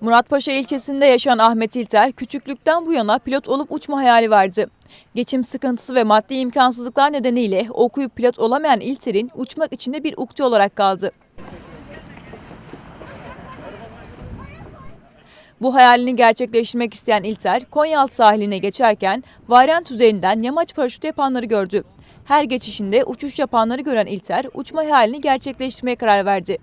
Muratpaşa ilçesinde yaşayan Ahmet İlter, küçüklükten bu yana pilot olup uçma hayali vardı. Geçim sıkıntısı ve maddi imkansızlıklar nedeniyle okuyup pilot olamayan İlter'in uçmak içinde bir ukde olarak kaldı. Bu hayalini gerçekleştirmek isteyen İlter, Konyaaltı sahiline geçerken varyant üzerinden yamaç paraşütü yapanları gördü. Her geçişinde uçuş yapanları gören İlter, uçma hayalini gerçekleştirmeye karar verdi.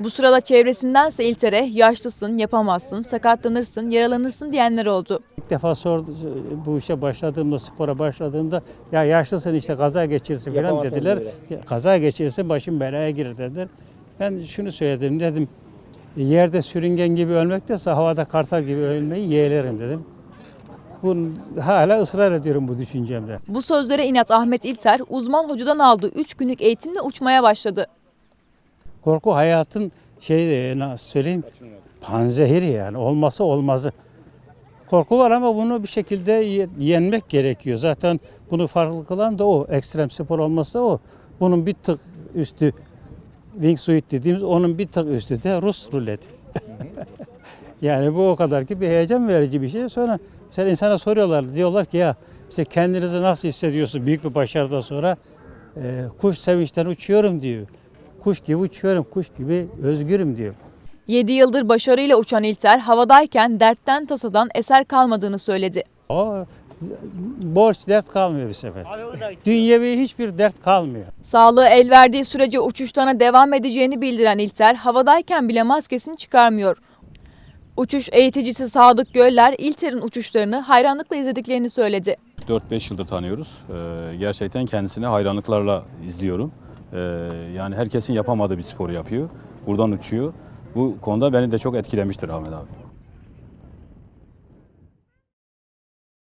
Bu sırada çevresindense İlter'e yaşlısın, yapamazsın, sakatlanırsın, yaralanırsın diyenler oldu. İlk defa sordu, bu işe başladığımda, spora başladığımda ya yaşlısın işte kaza geçirirsin falan Yapamazsın dediler. böyle. Ya, Kaza geçirirsin başın belaya girer dediler. Ben şunu söyledim dedim. Yerde sürüngen gibi ölmektense havada kartal gibi ölmeyi yeğlerim dedim. Bunu hala ısrar ediyorum bu düşüncemde. Bu sözlere inat Ahmet İlter, uzman hocadan aldığı 3 günlük eğitimle uçmaya başladı. Korku hayatın şey e, nasıl söyleyeyim panzehiri yani olması olmazı. Korku var ama bunu bir şekilde ye- yenmek gerekiyor. Zaten bunu farklı kılan da o. Ekstrem spor olması o. Bunun bir tık üstü wingsuit dediğimiz onun bir tık üstü de Rus ruleti. yani bu o kadar ki bir heyecan verici bir şey. Sonra mesela insana soruyorlar diyorlar ki ya işte kendinizi nasıl hissediyorsun büyük bir başarıdan sonra "E, kuş sevinçten uçuyorum diyor. Kuş gibi uçuyorum, kuş gibi özgürüm diyor. 7 yıldır başarıyla uçan İlter, havadayken dertten tasadan eser kalmadığını söyledi. O borç dert kalmıyor bir sefer. Dünyevi hiçbir dert kalmıyor. Sağlığı el verdiği sürece uçuşlarına devam edeceğini bildiren İlter, havadayken bile maskesini çıkarmıyor. Uçuş eğiticisi Sadık Göller, İlter'in uçuşlarını hayranlıkla izlediklerini söyledi. 4-5 yıldır tanıyoruz. Ee, gerçekten kendisine hayranlıklarla izliyorum. Ee, yani herkesin yapamadığı bir sporu yapıyor. Buradan uçuyor. Bu konuda beni de çok etkilemiştir Ahmet abi.